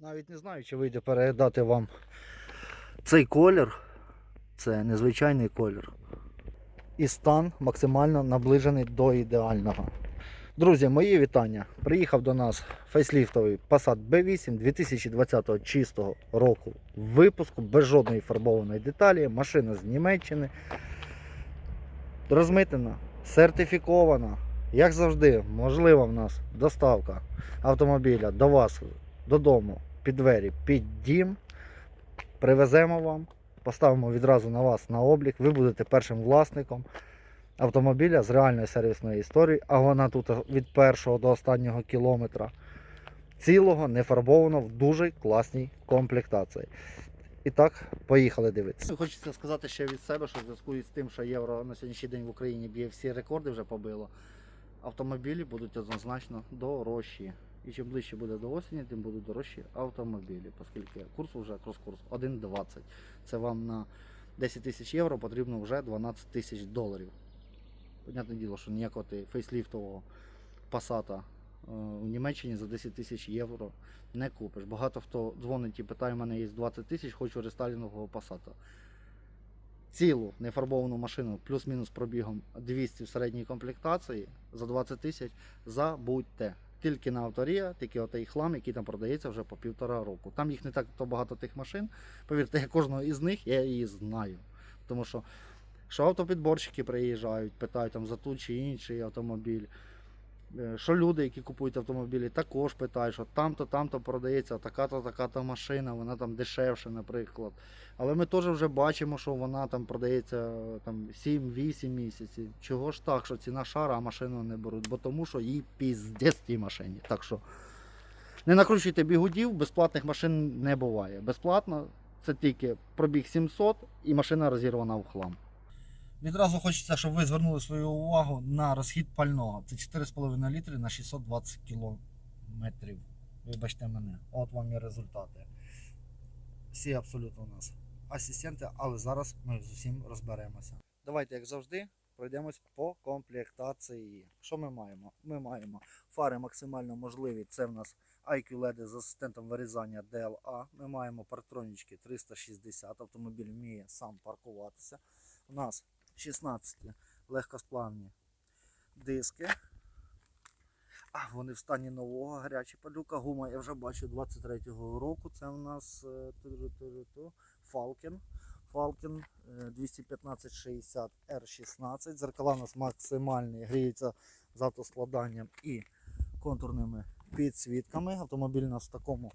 Навіть не знаю, чи вийде передати вам цей колір. Це незвичайний колір. І стан максимально наближений до ідеального. Друзі, мої вітання. Приїхав до нас фейсліфтовий Passat B8 2020 чистого року випуску, без жодної фарбованої деталі. Машина з Німеччини. Розмитнена, сертифікована. Як завжди, можлива в нас доставка автомобіля до вас додому, під двері, під дім. Привеземо вам, поставимо відразу на вас на облік. Ви будете першим власником автомобіля з реальної сервісної історії, а вона тут від першого до останнього кілометра. Цілого, не фарбовано в дуже класній комплектації. І так, поїхали дивитися. Хочеться сказати ще від себе, що в зв'язку з тим, що євро на сьогоднішній день в Україні б'є всі рекорди вже побило. Автомобілі будуть однозначно дорожчі. І чим ближче буде до осені, тим будуть дорожчі автомобілі, оскільки курс вже крос-курс 1,20. Це вам на 10 тисяч євро потрібно вже 12 тисяч доларів. Понятне діло, що ніякого ти фейсліфтового пасата в Німеччині за 10 тисяч євро не купиш. Багато хто дзвонить і питає, у мене є 20 тисяч, хочу рестайлінгового пасата. Цілу нефарбовану машину плюс-мінус пробігом 200 в середній комплектації за 20 тисяч забудьте. Тільки на авторія, тільки отей хлам, який там продається вже по півтора року. Там їх не так то багато тих машин. Повірте, я кожного із них я її знаю. Тому що, що автопідборщики приїжджають, питають там за ту чи інший автомобіль. Е, Що люди, які купують автомобілі, також питають, що там-то, там-то продається така-то, така-то машина, вона там дешевше, наприклад. Але ми теж вже бачимо, що вона там продається е, там 7-8 місяців. Чого ж так, що ціна шара, а машину не беруть? Бо тому що їй піздець тій машині. Так що не накручуйте бігудів, безплатних машин не буває. Безплатно це тільки пробіг 700 і машина розірвана в хлам. Відразу хочеться, щоб ви звернули свою увагу на розхід пального. Це 4,5 літри на 620 кілометрів. Вибачте мене. От вам і результати. Всі абсолютно у нас асистенти, але зараз ми з усім розберемося. Давайте, як завжди, пройдемось по комплектації. Що ми маємо? Ми маємо фари максимально можливі. Це в нас IQ LED з асистентом вирізання DLA. Ми маємо партронічки 360. Автомобіль вміє сам паркуватися. У нас 16 легкосплавні диски. А, вони в стані нового, гаряча падюка. Гума я вже бачу 23-го року. Це у нас е, Falcon. Falcon е, 215-60 R16. Зеркала у нас максимальні, гріються з автоскладанням і контурними підсвітками. Автомобіль у нас в такому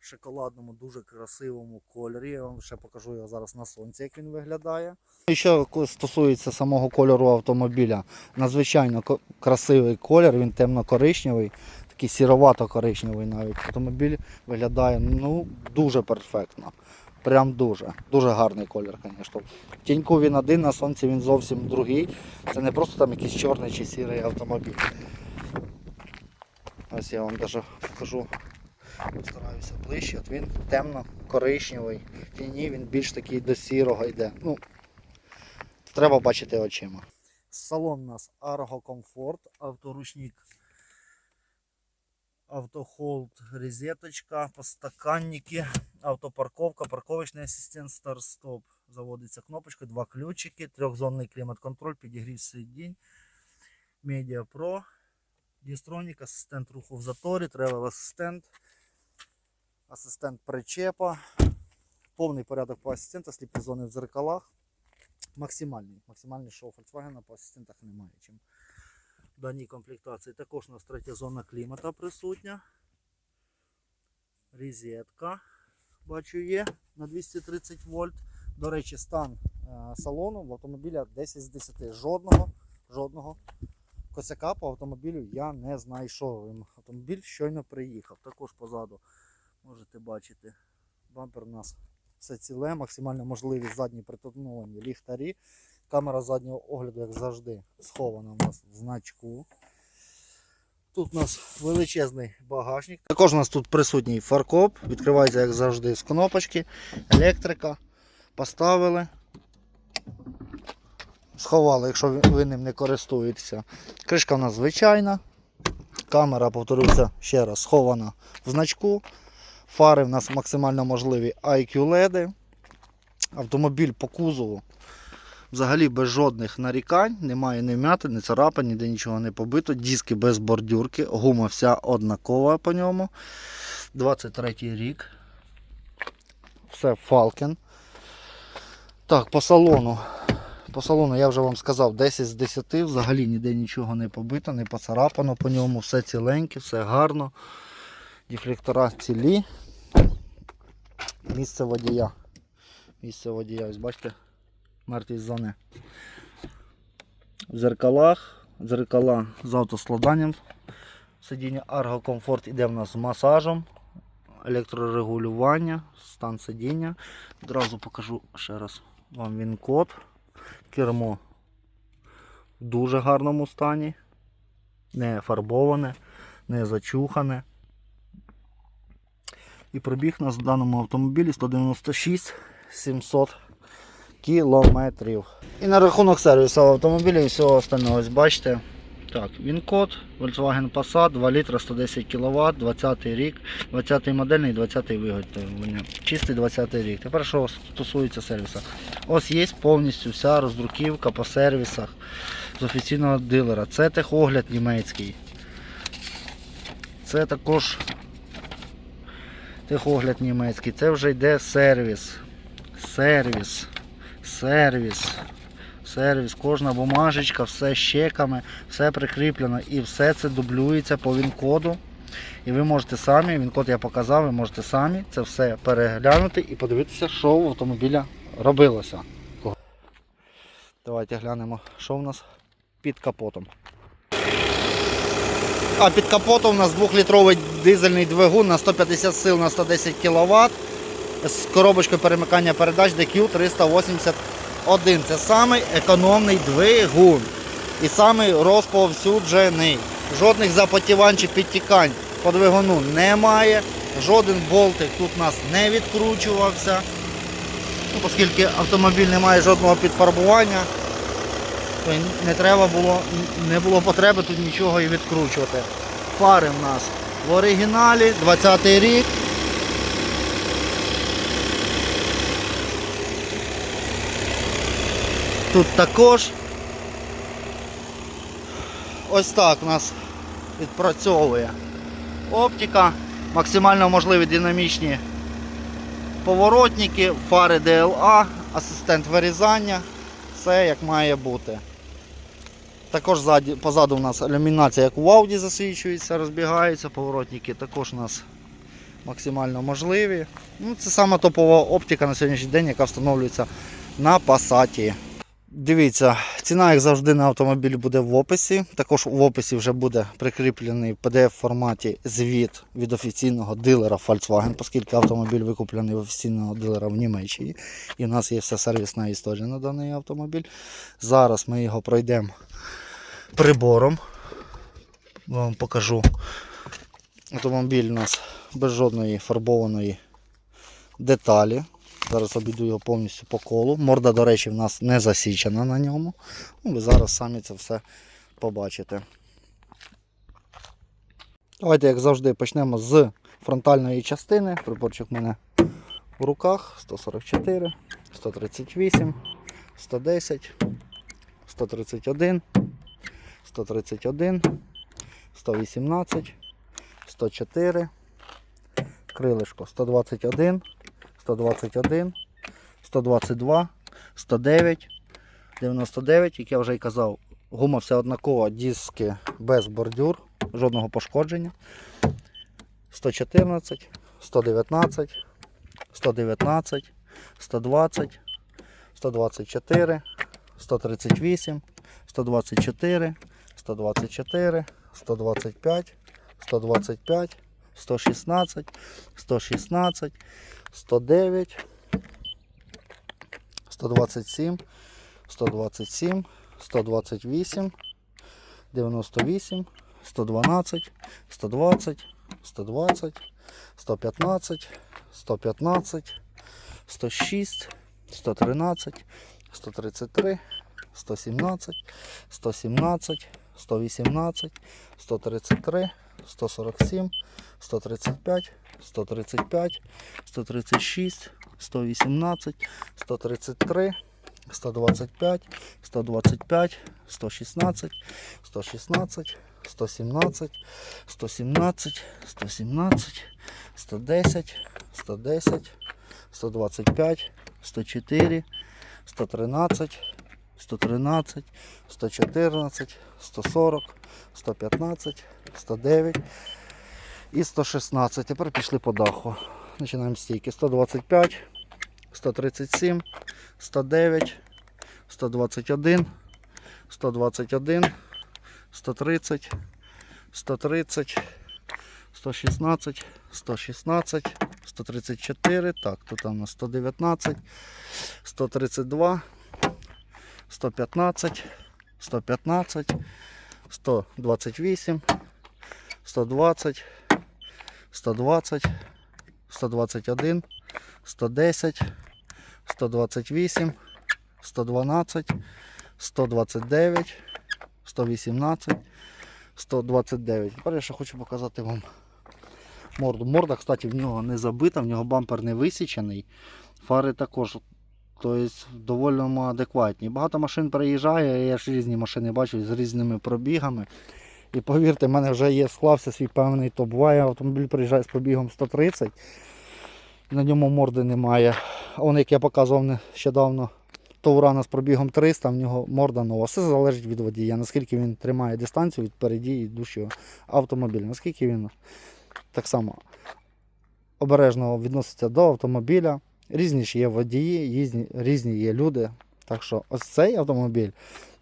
шоколадному, дуже красивому кольорі. Я вам ще покажу його зараз на сонці, як він виглядає. І що стосується самого кольору автомобіля, надзвичайно красивий колір, він темно-коричневий, такий сіровато-коричневий навіть. Автомобіль виглядає ну, дуже перфектно. Прям дуже. Дуже гарний колір, звісно. Тіньку він один, на сонці він зовсім другий. Це не просто там якийсь чорний чи сірий автомобіль. Ось я вам навіть покажу. Постараюся ближче. От він темно-коричневий. В тіні він більш такий до сірого йде. Ну, треба бачити очима. Салон у нас Argo Comfort, авторучник, автохолд, розеточка, постаканники, автопарковка, парковочний асистент старт-стоп. Заводиться кнопочка, два ключики, трьохзонний клімат-контроль, підігрів сидінь, Media Pro, Дістронік, асистент руху в заторі, тревел асистент, асистент причепа, повний порядок по асистенту, сліпі зони в зеркалах. Максимальний. Максимальний, що у Volkswagen по асистентах немає. Чим в даній комплектації. Також у нас третя зона клімата присутня. Розетка, бачу, є на 230 вольт. До речі, стан е, салону в автомобіля 10 з 10. Жодного, жодного косяка по автомобілю я не знайшов. Автомобіль щойно приїхав. Також позаду можете бачити. Бампер у нас все ціле, максимально можливі задні притоновані ліхтарі. Камера заднього огляду, як завжди, схована у нас в значку. Тут у нас величезний багажник. Також у нас тут присутній фаркоп, відкривається, як завжди, з кнопочки, електрика. Поставили. Сховали, якщо ви ним не користуєтеся. Кришка у нас звичайна. Камера, повторюся ще раз, схована в значку. Фари в нас максимально можливі IQ LED. Автомобіль по кузову взагалі без жодних нарікань, немає ні вмяти, ні царапин, ніде нічого не побито. Диски без бордюрки, гума вся однакова по ньому. 23 рік. Все Falcon. Так, по салону. По салону я вже вам сказав 10 з 10, взагалі ніде нічого не побито, не поцарапано по ньому, все ціленьке, все гарно. Дефлектора цілі. Місце водія. Місце водія, ось бачите, мертві зони. В зеркалах, дзеркала з автоскладанням. Сидіння Comfort іде в нас з масажем, електрорегулювання, стан сидіння. Одразу покажу ще раз вам він код. Кермо в дуже гарному стані. Не фарбоване, не зачухане. І пробіг нас в даному автомобілі 196 700 кілометрів. І на рахунок сервісу автомобіля і всього остального, ось бачите. Так, він код, Volkswagen Passat, 2 літра 110 кВт, 20 рік, 20-й модельний, 20-й виготовлення. Чистий 20-й рік. Тепер що стосується сервісу. Ось є повністю вся роздруківка по сервісах з офіційного дилера. Це техогляд німецький. Це також техогляд німецький. Це вже йде сервіс. Сервіс. Сервіс. Сервіс, кожна бумажечка, все з чеками, все прикріплено і все це дублюється по він-коду. І ви можете самі, він-код я показав, ви можете самі це все переглянути і подивитися, що в автомобіля робилося. Давайте глянемо, що в нас під капотом. А під капотом у нас 2-літровий дизельний двигун на 150 сил на 110 кВт з коробочкою перемикання передач DQ 381. Це самий економний двигун і самий розповсюджений. Жодних запотівань чи підтікань по двигуну немає. Жоден болтик тут у нас не відкручувався. Ну, оскільки автомобіль не має жодного підфарбування, то й не треба було, не було потреби тут нічого і відкручувати. Фари в нас в оригіналі, 20 рік. Тут також ось так у нас відпрацьовує оптика, максимально можливі динамічні поворотники, фари DLA, асистент вирізання, все як має бути. Також позаду у нас ілюмінація, як у Audi засвічується, розбігаються, поворотники також у нас максимально можливі. Ну, Це саме топова оптика на сьогоднішній день, яка встановлюється на Passat. Дивіться, ціна, як завжди, на автомобіль буде в описі. Також в описі вже буде прикріплений в PDF форматі звіт від офіційного дилера Volkswagen, оскільки автомобіль викуплений в офіційного дилера в Німеччині. І в нас є вся сервісна історія на даний автомобіль. Зараз ми його пройдемо прибором. Вам покажу. Автомобіль у нас без жодної фарбованої деталі. Зараз обійду його повністю по колу. Морда, до речі, в нас не засічена на ньому. Ну, ви зараз самі це все побачите. Давайте, як завжди, почнемо з фронтальної частини. Приборчик в мене в руках 144, 138, 110, 131, 131, 118, 104, крилишко 121. 121, 122, 109, 99, як я вже й казав, гума вся однакова, диски без бордюр, жодного пошкодження. 114, 119, 119, 120, 124, 138, 124, 124, 125, 125, 116, 116, 109, 127, 127, 128, 98, 112, 120, 120, 115, 115, 106, 113, 133, 117, 117, 118, 133, 147, 135, 135, 136, 118, 133, 125, 125, 116, 116, 117, 117, 117, 110, 110, 125, 104, 113, 113, 114, 140, 115, 109 і 116. Тепер пішли по даху. Починаємо стійки. 125, 137, 109, 121, 121, 130, 130, 116, 116, 134, так, тут у нас 119, 132, 115, 115, 128, 120, 120, 121, 110, 128, 112, 129, 118, 129. Тепер я ще хочу показати вам морду. Морда, кстати, в нього не забита, в нього бампер не висічений. Фари також тобто, доволі адекватні. Багато машин переїжджає, я ж різні машини бачу з різними пробігами. І повірте, в мене вже є склався свій певний топ. Буває, автомобіль приїжджає з пробігом 130, на ньому морди немає. Он, як я показував нещодавно, Таурана з пробігом 300, в нього морда нова. Все залежить від водія, наскільки він тримає дистанцію від переді йдущого автомобіля, наскільки він так само обережно відноситься до автомобіля. Різні ж є водії, різні, різні є люди. Так що ось цей автомобіль,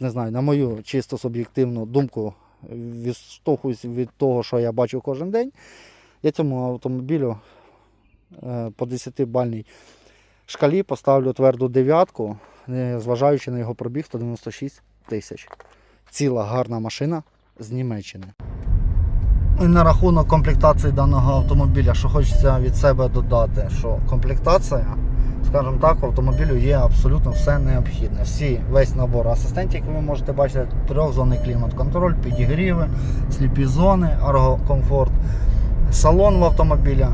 не знаю, на мою чисто суб'єктивну думку, відштовхуюсь від того, що я бачу кожен день. Я цьому автомобілю е, по 10-бальній шкалі поставлю тверду дев'ятку, зважаючи на його пробіг 196 тисяч. Ціла гарна машина з Німеччини. І на рахунок комплектації даного автомобіля, що хочеться від себе додати, що комплектація, скажімо так, в автомобілю є абсолютно все необхідне. Всі, весь набор асистентів, як ви можете бачити, трьохзонний клімат-контроль, підігріви, сліпі зони, аргокомфорт, салон в автомобіля,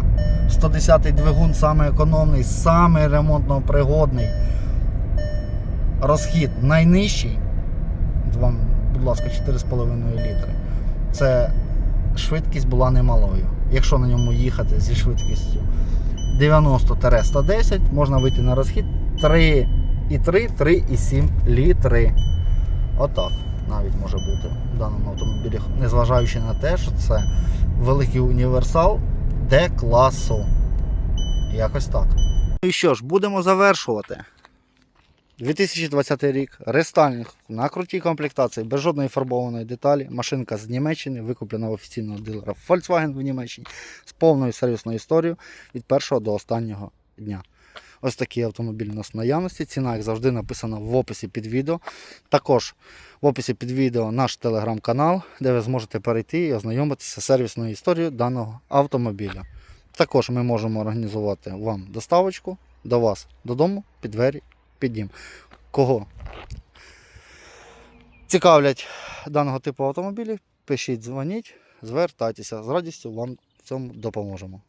110-й двигун, самий економний, самий ремонтно пригодний. Розхід найнижчий. Вам, будь ласка, 4,5 літри. Це швидкість була немалою. Якщо на ньому їхати зі швидкістю 90-110, можна вийти на розхід 3,3-3,7 літри. Отак навіть може бути в даному автомобілі, незважаючи на те, що це великий універсал Д-класу. Якось так. Ну і що ж, будемо завершувати. 2020 рік, рестайлінг на крутій комплектації, без жодної фарбованої деталі. Машинка з Німеччини, викуплена офіційного дилера Volkswagen в Німеччині з повною сервісною історією від першого до останнього дня. Ось такий автомобіль у нас в наявності. Ціна, як завжди, написана в описі під відео. Також в описі під відео наш телеграм-канал, де ви зможете перейти і ознайомитися з сервісною історією даного автомобіля. Також ми можемо організувати вам доставочку до вас додому, під двері, під. Кого цікавлять даного типу автомобілів, пишіть, дзвоніть, звертайтеся. З радістю вам в цьому допоможемо.